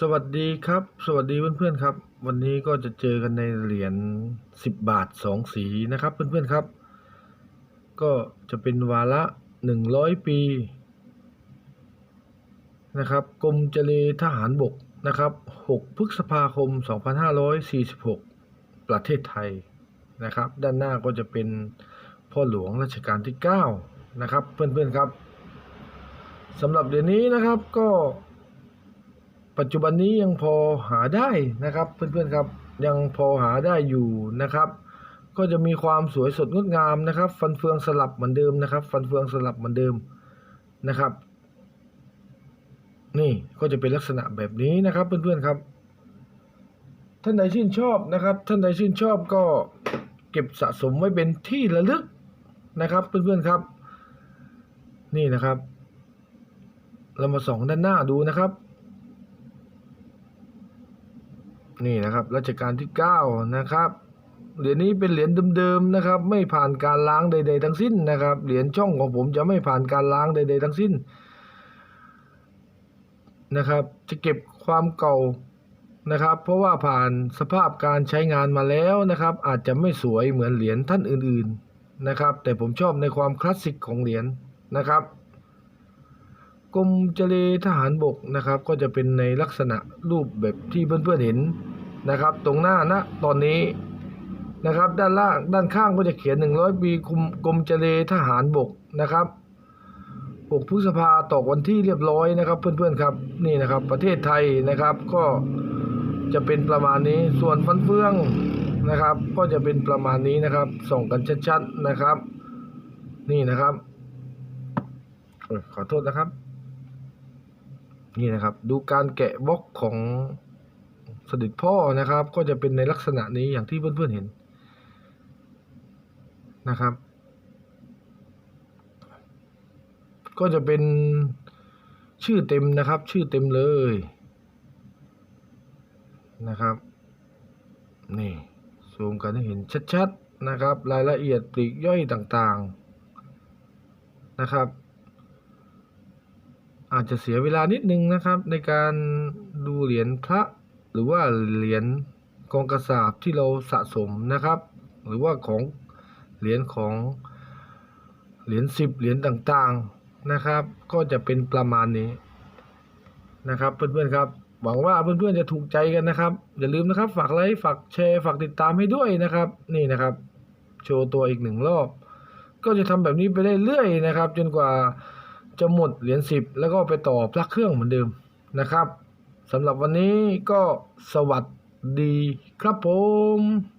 สวัสดีครับ สวัสดีเพื่อนๆครับ วันนี้ก็จะเจอกันในเหรียญสิบบาทสองสีนะครับเพื่อนๆครับ ก็จะเป็นวาระหนึ่งร้อยปีนะครับกรมเจเลทหารบกนะครับหกพฤษภาคมสองพันห้าร้อยสี่สิบหกประเทศไทยนะครับ ด้านหน้าก็จะเป็นพ่อหลวงรัชกาลที่เก้านะครับ เพื่อนๆครับสำหรับเหรียญนี้นะครับก็ ปัจจุบันนี้ยังพอหาได้นะครับเพื่อนๆครับยังพอหาได้อยู่นะครับ ก็จะมีความสวยสดงดงามนะครับ ฟันเฟืองสลับเหมือนเดิมนะครับ ฟันเฟืองสลับเหมือนเดิมนะครับ นี่ก็จะเป็นลักษณะแบบนี้นะครับเพื่อนๆครับ ท่านใดชื่นชอบนะครับ ท่านใดชื่นชอบก็เก็บสะสมไว้เป็นที่ระลึกนะครับเพื่อนๆครับ นี่นะครับ เรามาส่องด้านหน้าดูนะครับ นี่นะครับรัชกาลที่ 9 นะครับเหรียญนี้เป็นเหรียญเดิมๆนะครับ ไม่ผ่านการล้างใด ๆ ทั้งสิ้นนะครับเหรียญช่องของผมจะไม่ผ่านการล้างใด ๆ ทั้งสิ้นนะครับ จะเก็บความเก่านะครับ เพราะว่าผ่านสภาพการใช้งานมาแล้วนะครับ อาจจะไม่สวยเหมือนเหรียญท่านอื่นๆนะครับ แต่ผมชอบในความคลาสสิกของเหรียญนะครับกรมเจเลทหารบกนะครับ ก็จะเป็นในลักษณะรูปแบบที่เพื่อนๆเห็น นะครับ ตรงหน้านะตอนนี้นะครับ ด้านล่างด้านข้างก็จะเขียน 100 ปีคุมกรมเจเลทหารบกนะครับ6พฤษภาตกวันที่เรียบร้อยนะครับ เพื่อนๆครับนี่นะครับ ประเทศไทยนะครับ ก็จะเป็นประมาณนี้ส่วนฟันเฟืองนะครับ ก็จะเป็นประมาณนี้นะครับ ส่องกันชัดๆนะครับ นี่นะครับขอโทษนะครับ นี่นะครับ ดูการแกะบล็อกของ เสด็จพ่อนะครับ ก็จะเป็นในลักษณะนี้อย่างที่เพื่อนๆเห็นนะครับ ก็จะเป็นชื่อเต็มนะครับ ชื่อเต็มเลยนะครับ นี่ซูมกันให้เห็นชัดๆนะครับ รายละเอียดปลีกย่อยต่างๆนะครับ อาจจะเสียเวลานิดนึงนะครับในการดูเหรียญพระ หรือว่าเหรียญกองกระสาบที่เราสะสมนะครับ หรือว่าของเหรียญของเหรียญสิบเหรียญต่างๆนะครับ ก็จะเป็นประมาณนี้นะครับ เพื่อนๆครับ หวังว่าเพื่อนๆจะถูกใจกันนะครับ อย่าลืมนะครับ ฝากไลค์ฝากแชร์ฝากติดตามให้ด้วยนะครับ นี่นะครับ โชว์ตัวอีกหนึ่งรอบ ก็จะทำแบบนี้ไปเรื่อยๆนะครับ จนกว่าจะหมดเหรียญสิบแล้วก็ไปต่อพระเครื่องเหมือนเดิมนะครับ สำหรับวันนี้ก็สวัสดีครับผม